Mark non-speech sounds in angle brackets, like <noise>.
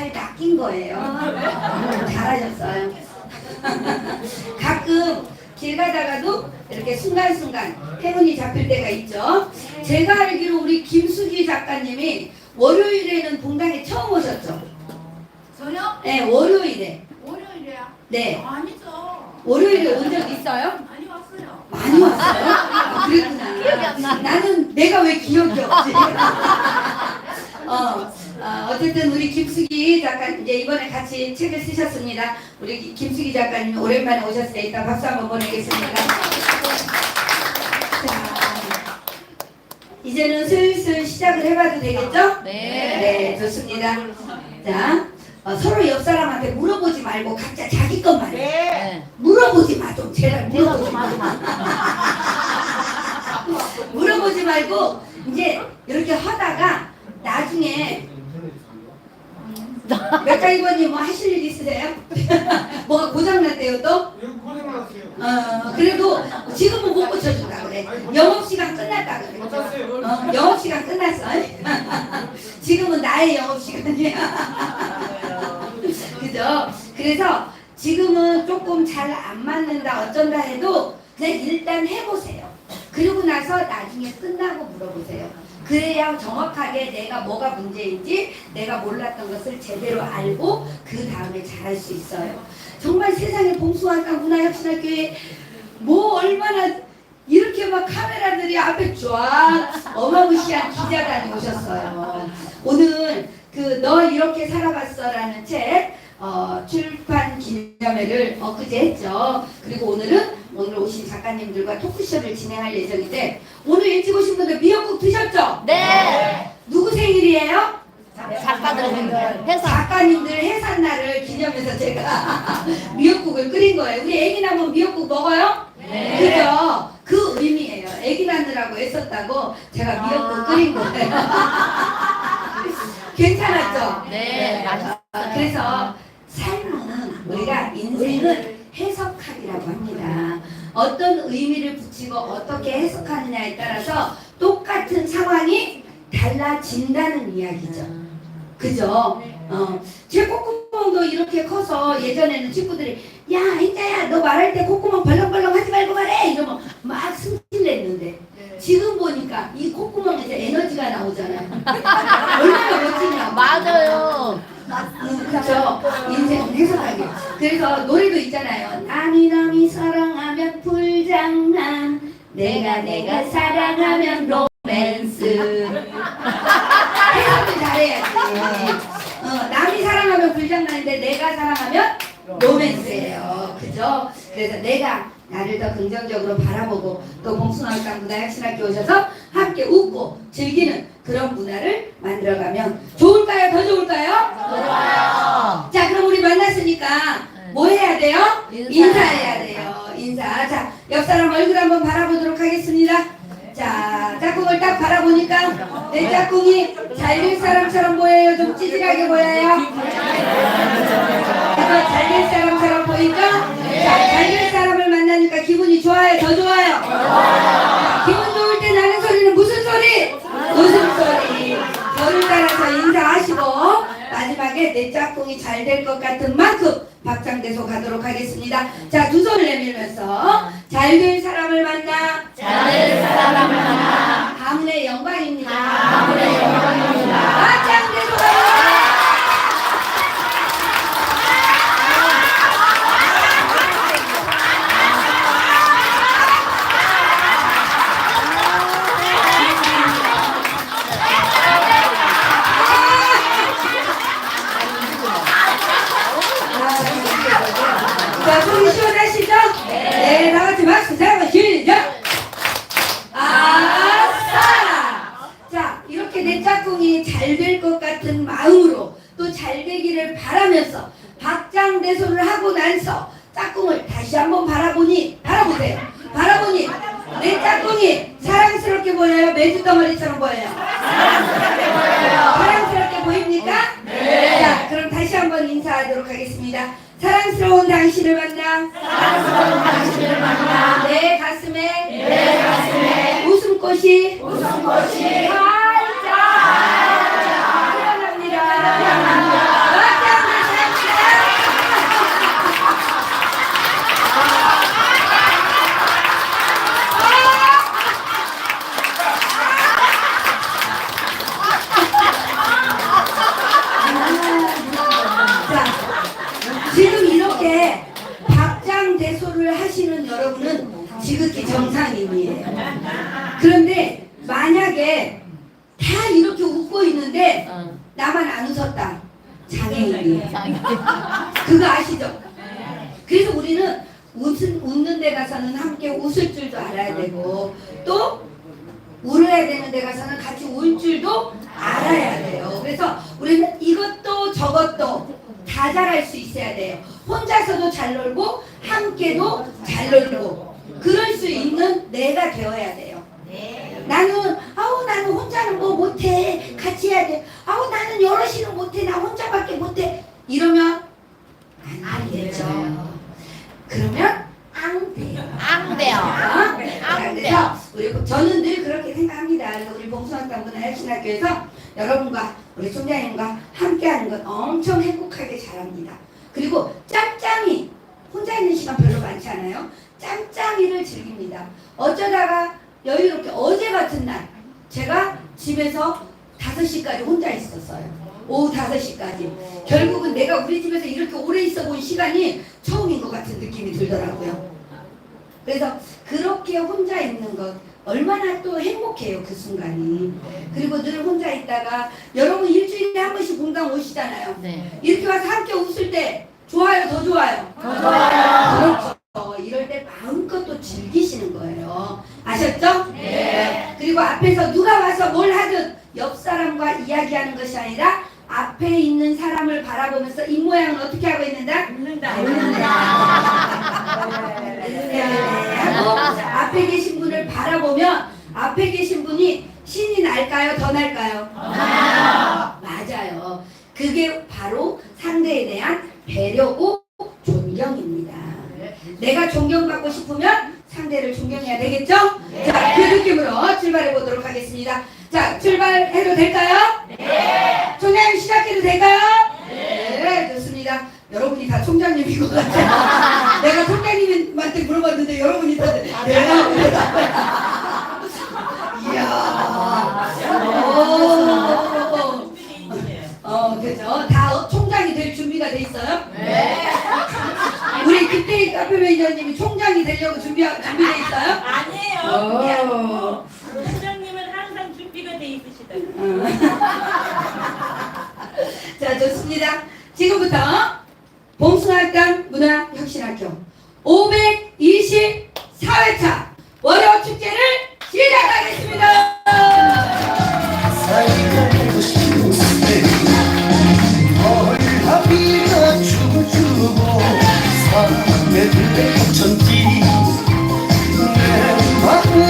잘 낚인 거예요. 잘하셨어요. <laughs> 가끔 길 가다가도 이렇게 순간순간 행운이 잡힐 때가 있죠. 제가 알기로 우리 김수기 작가님이 월요일에는 동당에 처음 오셨죠? 저녁? 네, 월요일에. 월요일이야? 네, 아니죠. 월요일에 온 적 있어요? 많이 왔어요. 많이 왔어요? 아, 그랬구나. 기억이 안 나. 나는 내가 왜 기억이 없지? <laughs> 어, 어, 어쨌든 우리 김수기 작가 이제 이번에 같이 책을 쓰셨습니다. 우리 기- 김수기 작가님 오랜만에 이따 박수 한번 보내겠습니다. 자, 이제는 슬슬 시작을 해봐도 되겠죠? 네. 네, 좋습니다. 자, 어, 서로 옆 사람한테 물어보지 말고 각자 자기 것만 해. 네. 물어보지 마, 좀 제발 내가 물어보지 마. <laughs> 물어보지 말고 이제 이렇게 하다가 나중에 맥가이버님 <laughs> 뭐 하실 일 있으세요? <laughs> 뭐가 고장났대요 또? 이거 고생 많았어요. 어 그래도 지금은 못 고쳐준다 그래 영업시간 끝났다 그래? 어, 영업시간 끝났어 <laughs> 지금은 나의 영업시간이야 그죠? 그래서 지금은 조금 잘 안 맞는다 어쩐다 해도 그냥 일단 해보세요. 그리고 나서 나중에 끝나고 물어보세요. 그래야 정확하게 내가 뭐가 문제인지 내가 몰랐던 것을 제대로 알고 그 다음에 잘할 수 있어요. 정말 세상에 봉수한강 문화혁신학교에 뭐 얼마나 이렇게 막 카메라들이 앞에 쫙 어마무시한 기자단이 오셨어요. 오늘 그 너 이렇게 살아봤어라는 책 어, 출판 기념회를 엊그제 했죠. 그리고 오늘은 오늘 오신 작가님들과 토크쇼를 진행할 예정인데 오늘 일찍 오신 분들 미역국 드셨죠? 네. 누구 생일이에요? 작가들 회사. 작가님들 해산날을 기념해서 제가 <laughs> 미역국을 끓인 거예요. 우리 애기 낳으면 미역국 먹어요? 네. 그죠? 그 의미예요. 애기 낳느라고 애썼다고 제가 미역국 끓인 거예요. <laughs> 괜찮았죠? 네. 아, 그래서 삶은 우리가 인생을 해석하기라고 합니다. 어떤 의미를 붙이고 어떻게 해석하느냐에 따라서 똑같은 상황이 달라진다는 이야기죠. 그죠? 어, 제 콧구멍도 이렇게 커서 예전에는 친구들이 야 인자야 너 말할 때 콧구멍 벌렁벌렁 하지 말고 말해 이러면 막 승질냈는데 지금 보니까 이 콧구멍에서 에너지가 나오잖아요. <laughs> 얼마나 멋지냐. 맞아요. 음, 그렇죠. 인생 해석하기. 그래서 노래도 있잖아요. 남이 남이 사랑하면 불 장난. 내가 내가 사랑하면 로맨스. 해석도 잘해야지. 어, 남이 사랑하면 불장난인데 내가 사랑하면 로맨스예요. 그죠? 그래서 내가 나를 더 긍정적으로 바라보고 또 봉숭아학당 문화혁신학교 오셔서 함께 웃고 즐기는 그런 문화를 만들어가면 좋을까요? 더 좋을까요? 좋아요. 자 그럼 우리 만났으니까 뭐 해야 돼요? 인사. 인사해야 돼요. 인사. 자 옆 사람 얼굴 한번 바라보도록 하겠습니다. 자 짝꿍을 딱 바라보니까 내 짝꿍이 잘될 사람처럼 보여요. 좀 찌질하게 보여요. 잘될 사람처럼 보이죠? 자잘 될 사람을 만나니까 기분이 좋아요. 더 좋아요. 기분 좋을 때 나는 소리는 무슨 소리? 웃음소리. 저를 따라서 인사하시고 마지막에 내 짝꿍이 잘 될 것 같은 만큼 박장대소 가도록 하겠습니다. 자, 두 손을 내밀면서 잘 될 사람을 만나 잘 될 것 같은 마음으로 또 잘 되기를 바라면서 박장대소를 하고 나서 짝꿍을 다시 한번 바라보니 바라보세요. 바라보니 내 짝꿍이 사랑스럽게 보여요? 메주덩어리처럼 보여요? 사랑스럽게 보여요. 사랑스럽게 보입니까? 네. 자, 그럼 다시 한번 인사하도록 하겠습니다. 사랑스러운 당신을 만나. 사랑스러운 당신을 만나. 내 가슴에 내 가슴에 웃음꽃이 웃음꽃이 활짝 피어납니다. 정상인이에요. 그런데 만약에 다 이렇게 웃고 있는데 어. 나만 안 웃었다. 장애인이에요. 그거 아시죠? 그래서 우리는 웃은, 웃는 데 가서는 함께 웃을 줄도 알아야 되고 또 울어야 되는 데 가서는 같이 울 줄도 알아야 돼요. 그래서 우리는 이것도 저것도 다 잘할 수 있어야 돼요. 혼자서도 잘 놀고 함께도 잘 놀고 그럴 수 있는 내가 되어야 돼요. 나는 아우 나는 혼자는 뭐 못해 같이 해야 돼. 아우 나는 여럿이는 못해 나 혼자밖에 못해 이러면 안 되죠. 그러면 안 돼요. 안 돼요. 자, 안 그래서 우리 저는 늘 그렇게 생각합니다. 그래서 우리 봉숭아학당부나 헬신학교에서 여러분과 우리 총장님과 함께하는 건 엄청 행복하게 잘합니다. 그리고 짬짬이 혼자 있는 시간 별로 많지 않아요. 짬짬이를 즐깁니다. 어쩌다가 여유롭게 어제 같은 날 제가 집에서 5시까지 혼자 있었어요. 오후 5시까지. 결국은 내가 우리 집에서 이렇게 오래 있어 본 시간이 처음인 것 같은 느낌이 들더라고요. 그래서 그렇게 혼자 있는 것 얼마나 또 행복해요 그 순간이. 그리고 늘 혼자 있다가 여러분 일주일에 한 번씩 공강 오시잖아요. 네. 이렇게 와서 함께 웃을 때 좋아요 더 좋아요. 더 좋아요. 그렇죠. 이럴 때 마음껏 또 즐기시는 거예요. 아셨죠? 네. 그리고 앞에서 누가 와서 뭘 하든 옆 사람과 이야기하는 것이 아니라 앞에 있는 사람을 바라보면서 입 모양은 어떻게 하고 있는다? 네, 하고 앞에 계신 분을 바라보면 앞에 계신 분이 신이 날까요? 더 날까요? 맞아요. 그게 시작해도 될까요? 네. 좋습니다. 여러분이 다 총장님인 것 같아요. <laughs> 내가 총장님한테 물어봤는데 여러분이 다 내가 물어봤어요. <laughs> 이야. 오. 어, 그죠? 다 총장이 될 준비가 돼 있어요? 네. <laughs> 우리 김태희 카페 매니저님이 총장이 되려고 준비 준비돼 있어요? 아니에요. 오. 부장님은 항상 준비가 돼 있으시다. 자, 좋습니다. 지금부터 봉숭아학당 문화혁신학교 524회차 월요 축제를 시작하겠습니다. 사랑의 천지 내 마음